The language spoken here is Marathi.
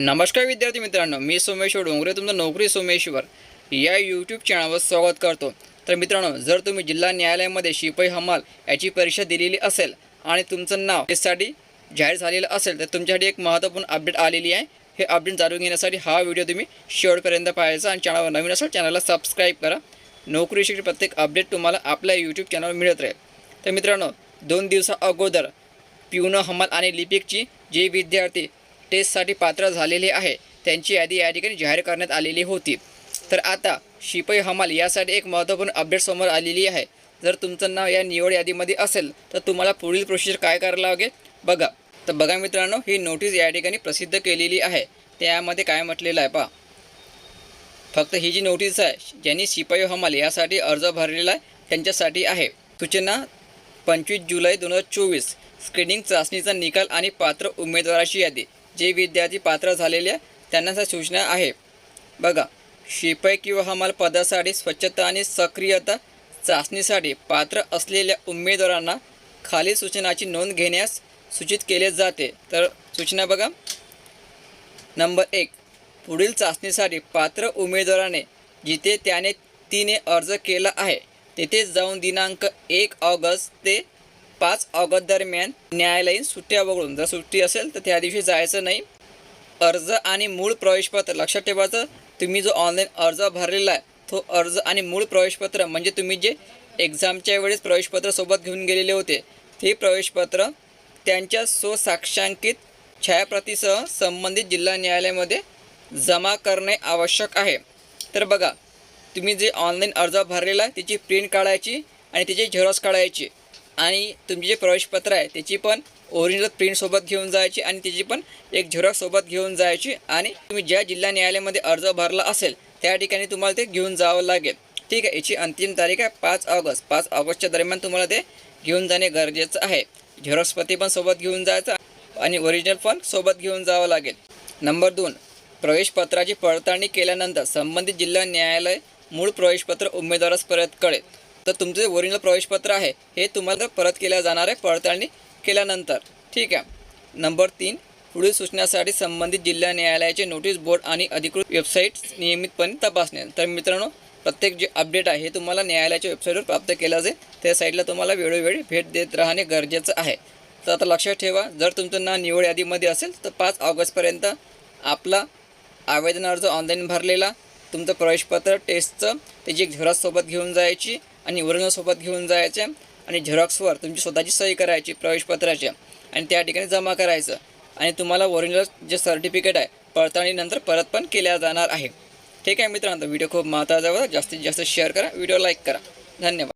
नमस्कार विद्यार्थी मित्रांनो मी सोमेश्वर डोंगरे तुमचं नोकरी सोमेश्वर या यूट्यूब चॅनलवर स्वागत करतो. तर मित्रांनो जर तुम्ही जिल्हा न्यायालयामध्ये शिपाई हमाल याची परीक्षा दिलेली असेल आणि तुमचं नाव यासाठी जाहीर झालेलं असेल तर तुमच्यासाठी एक महत्त्वपूर्ण अपडेट आलेली आहे. हे अपडेट जाणून घेण्यासाठी हा व्हिडिओ तुम्ही शेवटपर्यंत पाहायचा आणि चॅनलवर नवीन असेल चॅनलला सबस्क्राईब करा. नोकरीशी प्रत्येक अपडेट तुम्हाला आपल्या यूट्यूब चॅनलवर मिळत राहील. तर मित्रांनो दोन दिवसा अगोदर प्युनो हमाल आणि लिपिकची जे विद्यार्थी टेस्टसाठी पात्र झालेले आहे. त्यांची यादी या ठिकाणी जाहीर करण्यात आलेली होती. तर आता शिपाई हमाल यासाठी एक महत्त्वपूर्ण अपडेट समोर आलेली आहे. जर तुमचं नाव या निवड यादीमध्ये असेल तर तुम्हाला पुढील प्रोसिजर काय करायला लागेल? बघा. तर बघा मित्रांनो ही नोटीस या ठिकाणी प्रसिद्ध केलेली आहे. त्यामध्ये काय म्हटलेलं आहे पहा. फक्त ही जी नोटीस आहे ज्यांनी शिपाई हमाल यासाठी अर्ज भरलेला आहे त्यांच्यासाठी आहे. सूचना पंचवीस जुलै दोन हजार चोवीस. स्क्रीनिंग चाचणीचा निकाल आणि पात्र उमेदवाराची यादी. जे विद्यार्थी पात्र झालेले आहे त्यांना सूचना आहे. बघा शिपाई किंवा हमाल पदासाठी स्वच्छता आणि सक्रियता चाचणीसाठी पात्र असलेल्या उमेदवारांना खालील सूचनाची नोंद घेण्यास सूचित केले जाते. तर सूचना बघा. नंबर एक पुढील चाचणीसाठी पात्र उमेदवाराने जिथे त्याने तिने अर्ज केला आहे तेथे जाऊन दिनांक एक ऑगस्ट ते पाच ऑगस्ट दरम्यान न्यायालयीन सुट्ट्या वगळून जर सुट्टी असेल तर त्या दिवशी जायचं नाही. अर्ज आणि मूळ प्रवेशपत्र लक्षात ठेवायचं तुम्ही जो ऑनलाईन अर्ज भरलेला आहे तो अर्ज आणि मूळ प्रवेशपत्र म्हणजे तुम्ही जे एक्झामच्या वेळेस प्रवेशपत्र सोबत घेऊन गेलेले होते ते प्रवेशपत्र त्यांच्या स्वसाक्षांकित छायाप्रतीसह संबंधित जिल्हा न्यायालयामध्ये जमा करणे आवश्यक आहे. तर बघा तुम्ही जे ऑनलाईन अर्ज भरलेला आहे त्याची प्रिंट काढायची आणि त्याची झेरॉक्स काढायची. आणि तुमचे जे प्रवेशपत्र आहे त्याची पण ओरिजिनल प्रिंटसोबत घेऊन जायची आणि त्याची पण एक झेरॉक्स सोबत घेऊन जायची आणि तुम्ही ज्या जिल्हा न्यायालयामध्ये अर्ज भरला असेल त्या ठिकाणी तुम्हाला ते घेऊन जावं लागेल. ठीक आहे याची अंतिम तारीख आहे पाच ऑगस्ट. पाच ऑगस्टच्या दरम्यान तुम्हाला ते घेऊन जाणे गरजेचं आहे. झेरॉक्सपती पण सोबत घेऊन जायचं आणि ओरिजिनल पण सोबत घेऊन जावं लागेल. नंबर दोन प्रवेशपत्राची पडताळणी केल्यानंतर संबंधित जिल्हा न्यायालय मूळ प्रवेशपत्र उमेदवारास परत कळेल तर तुमचं जे ओरिजिनल प्रवेशपत्र आहे हे तुम्हाला परत केल्या जाणार आहे पडताळणी केल्यानंतर. ठीक आहे. नंबर तीन पुढील सूचनासाठी संबंधित जिल्हा न्यायालयाचे नोटीस बोर्ड आणि अधिकृत वेबसाईट नियमितपणे तपासणे. तर मित्रांनो प्रत्येक जे अपडेट आहे हे तुम्हाला न्यायालयाच्या वेबसाईटवर प्राप्त केलं जाईल त्या साईटला तुम्हाला वेळोवेळी भेट देत राहणे गरजेचं आहे. तर आता लक्षात ठेवा जर तुमचं नाव निवड यादीमध्ये असेल तर पाच ऑगस्टपर्यंत आपला आवेदन अर्ज ऑनलाईन भरलेला तुमचं प्रवेशपत्र टेस्टचं त्याची एक घेऊन जायची. आणि ओरिजिनलसोबत घेऊन जायचे आणि झेरॉक्सवर तुमची स्वतःची सही करायची प्रवेशपत्राची आणि त्या ठिकाणी जमा करायचं. आणि तुम्हाला ओरिजिनल जे सर्टिफिकेट आहे पडताळणीनंतर परत पण केल्या जाणार आहे. ठीक आहे मित्रांनो व्हिडिओ खूप महत्त्वाचा होता जास्तीत जास्त शेअर करा व्हिडिओ लाईक करा. धन्यवाद.